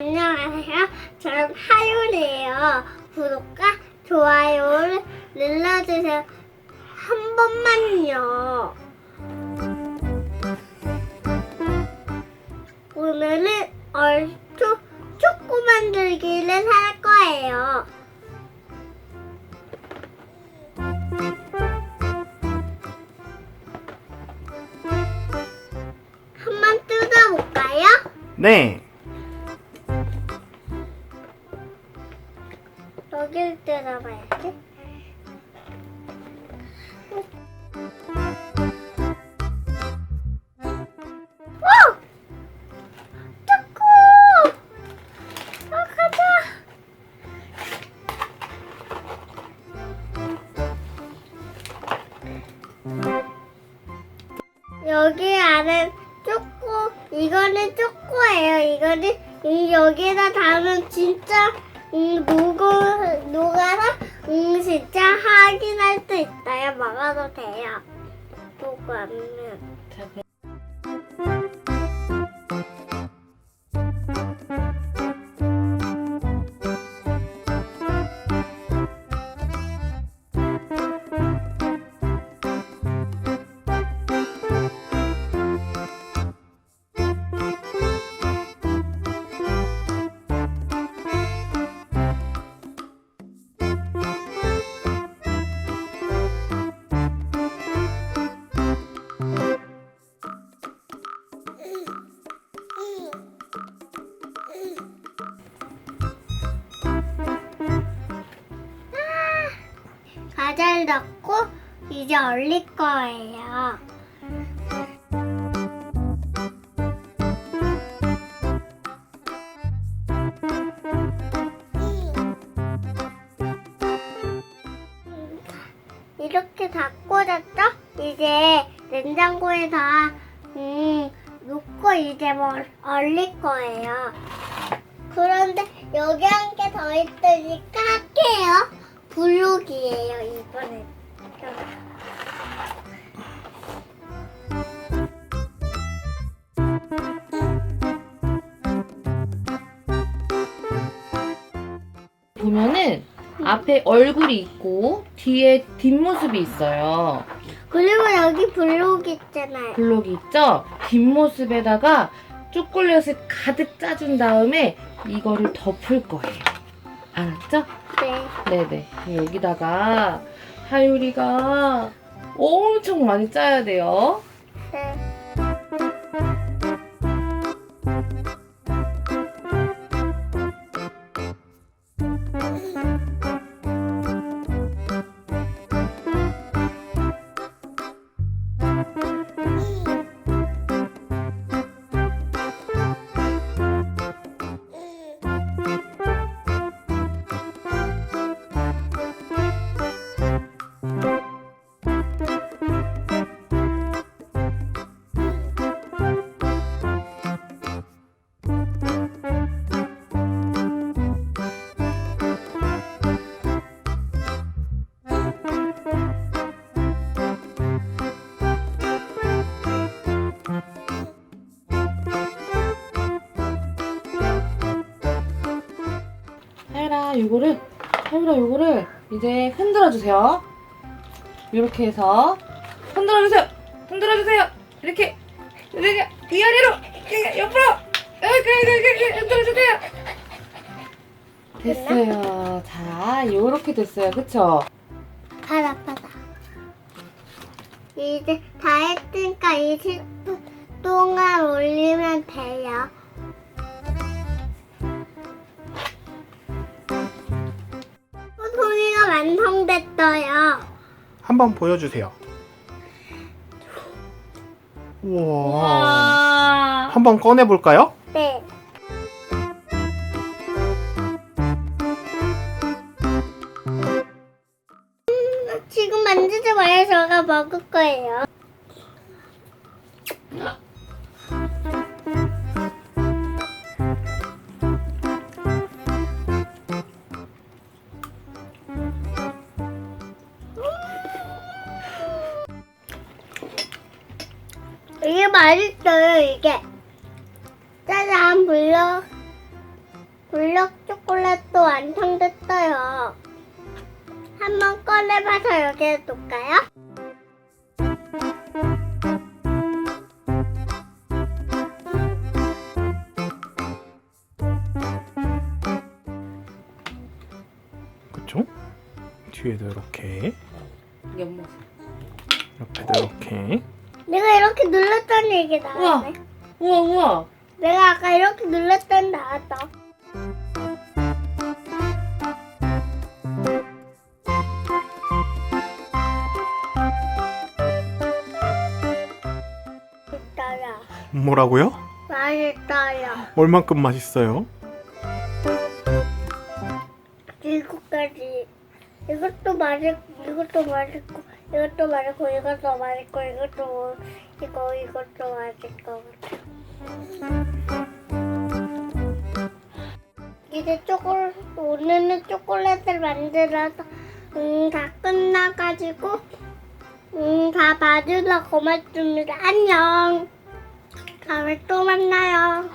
안녕하세요. 저는 하율이에요. 구독과 좋아요를 눌러주세요. 한 번만요. 오늘은 얼추 초코 만들기를 할 거예요. 한번 뜯어볼까요? 네. 아, 가자! 여기 안에 초코, 이거는 초코예요. 이거는 이 여기에다 담으면 진짜 음, 녹어, 녹아서 음, 진짜 확인할 수 있어요. 먹어도 돼요. 녹으 과자를 넣고 이제 얼릴 거예요. 이렇게 다 꽂았죠? 이제 냉장고에 다 음, 놓고 이제 뭐 얼릴 거예요. 그런데 여기 한 개 더 있으니까 할게요. 블록이에요 이번엔. 보면은 앞에 얼굴이 있고 뒤에 뒷모습이 있어요. 그리고 여기 블록 있잖아요. 블록이 있죠? 뒷모습에다가 초콜릿을 가득 짜준 다음에 이거를 덮을 거예요. 알았죠? 네. 네네. 여기다가 하율이가 엄청 많이 짜야 돼요. 요거를, 하율아, 요거를 이제 흔들어 주세요. 이렇게 해서 흔들어 주세요. 흔들어 주세요. 이렇게, 이렇게 위아래로, 옆으로, 이렇게, 이렇게, 흔들어 주세요. 됐어요. 자, 요렇게 됐어요. 그쵸? 바다 바다. 이제 다 했으니까 20분 동안 올리면 돼요. 완성됐어요. 한번 보여주세요. 우와. 와. 한번 꺼내볼까요? 네. 음, 지금 만지지 마요. 저가 먹을 거예요. 이게 맛있어요, 이게. 짜잔, 불러. 블럭 초콜릿도 완성됐어요. 한번 꺼내봐서 여기에 놓을까요? 그쵸? 뒤에도 이렇게, 연모. 옆에도 이렇게. 내가 이렇게 눌렀더니 이게 나왔네. 우와 우와. 내가 아까 이렇게 눌렀더니 나왔다. 맛있어요. 뭐라고요? 맛있어요. 얼만큼 맛있어요? 일곱가지. 이것도 맛있고, 이것도 맛있고, 이것도 맛있고, 이것도 맛있고, 이것도 이거 이것도 맛있을 것 같아. 이제 초콜 오늘은 초콜릿을 만들어서 음, 다 끝나가지고 음, 다 봐주셔서 고맙습니다. 안녕. 다음에 또 만나요.